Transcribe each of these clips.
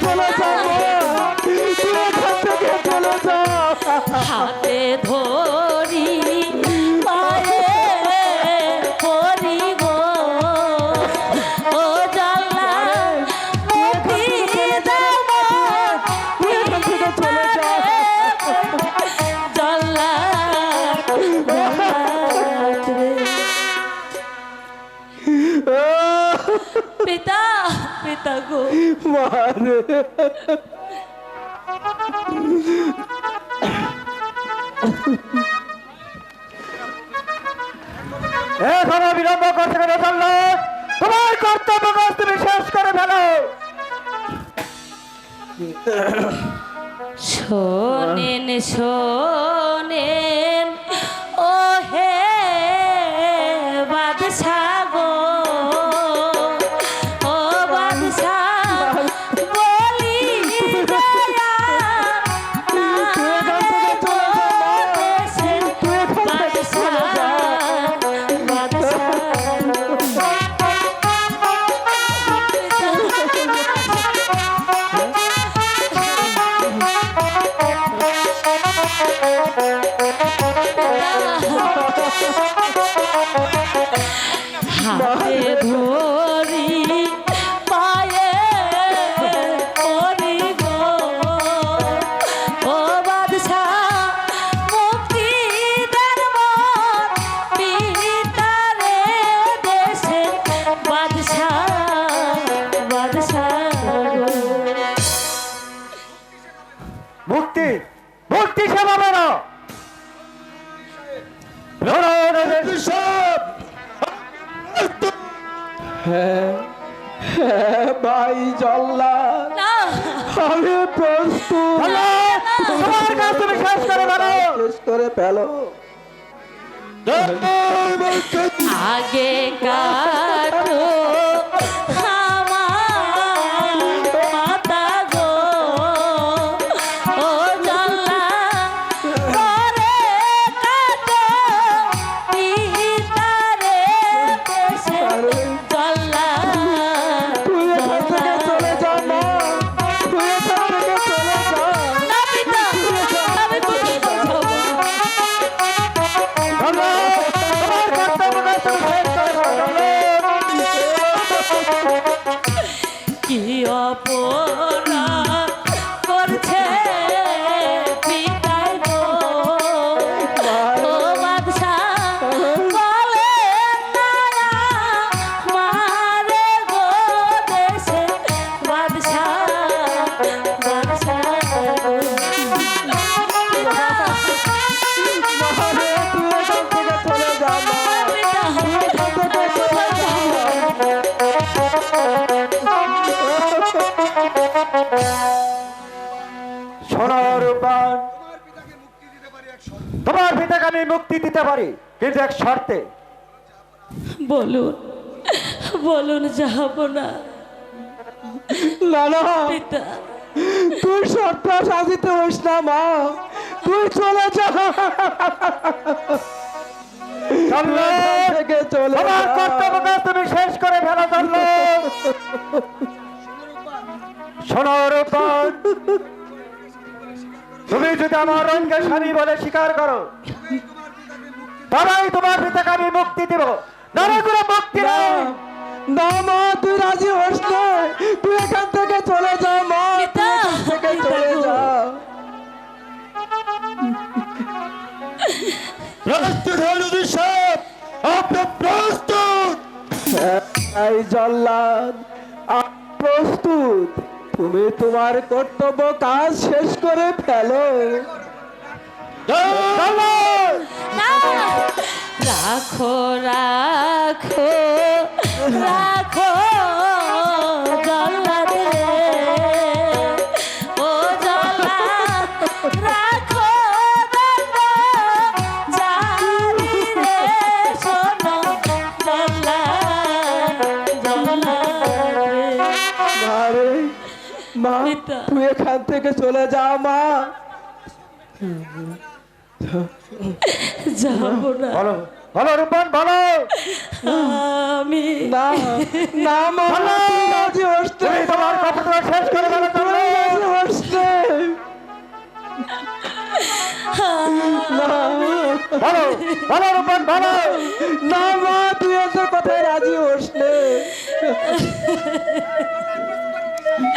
চলে যায় পিতা গো। মারে। এখনও বিলম্ব করতে কেন চলল। তোমার কর্তব্য কাজ তুমি শেষ করে ফেলো। শোনেন শোনেন। হাতে ধরি ভাই জল্লা আমি প্রস্তুত শেষ করে ফেলো আগে কাটো তোমার পিতাকে আমি মুক্তি দিতে পারি কিন্তু এক শর্তে। বলুন বলুন যাব না। পিতা। তুই শর্ত সাজিতে হইস না মা। তুই চলে যা। চলল চলে কর্তব্য আমার রঙকে স্বামী বলে স্বীকার করো। তবেই তোমার পিতাকে আমি মুক্তি দিব। নারে কোনো মুক্তি না, নেই। না মা তুই রাজি হস না। তুই এখান থেকে চলে যা মা। পিতা, থেকে চলে যা। প্রস্তুত হন সব। আপনি প্রস্তুত। এই জল্লাদ প্রস্তুত। তুমি তোমার কর্তব্য কাজ শেষ করে ফেলো। রাখো রাখো রাখো মা। তুই এখান থেকে চলে যা মা। যাব না। বলো বলো রূপন বলো। আমি না না মা রাজি হস তোমার কথা শেষ করে ফেলো তুই চলো রাজি হস না না বলো বলো রূপন বলো। না মা তুই কথায় রাজি হোস নে। যাব না জল্লা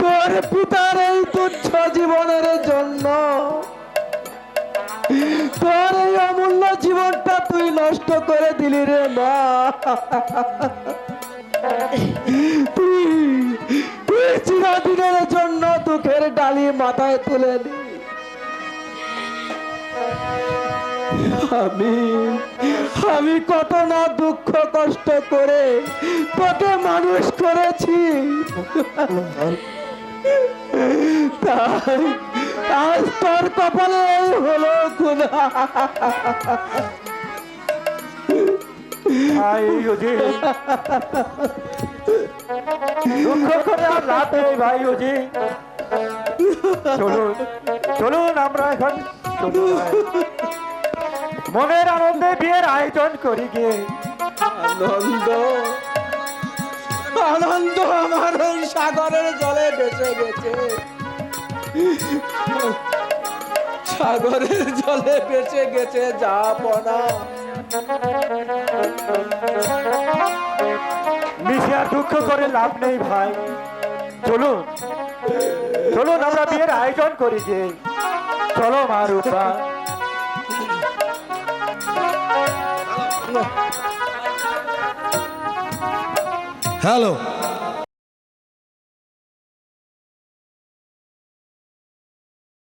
তোর পিতার এই তুচ্ছ জীবনের জন্য, তোর এই অমূল্য জীবনটা তুই নষ্ট করে দিলি রে মা। তুই তুই জন্য দুঃখের ডালি মাথায় তুলে নি। আমি আমি কত না দুঃখ কষ্ট করে তোকে মানুষ করেছি। আজ তোর কপালে হলো ভাই উজির চলুন চলুন আমরা এখন। মনের আনন্দে বিয়ের আয়োজন করি গিয়ে আনন্দ? আনন্দ আমার ওই সাগরের জলে বেঁচে গেছে সাগরের জলে বেঁচে গেছে যা পনা মিশে আর দুঃখ করে লাভ নেই ভাই। চলুন চলুন আমরা বিয়ের আয়োজন করি যে চলো মা রূপা। হ্যালো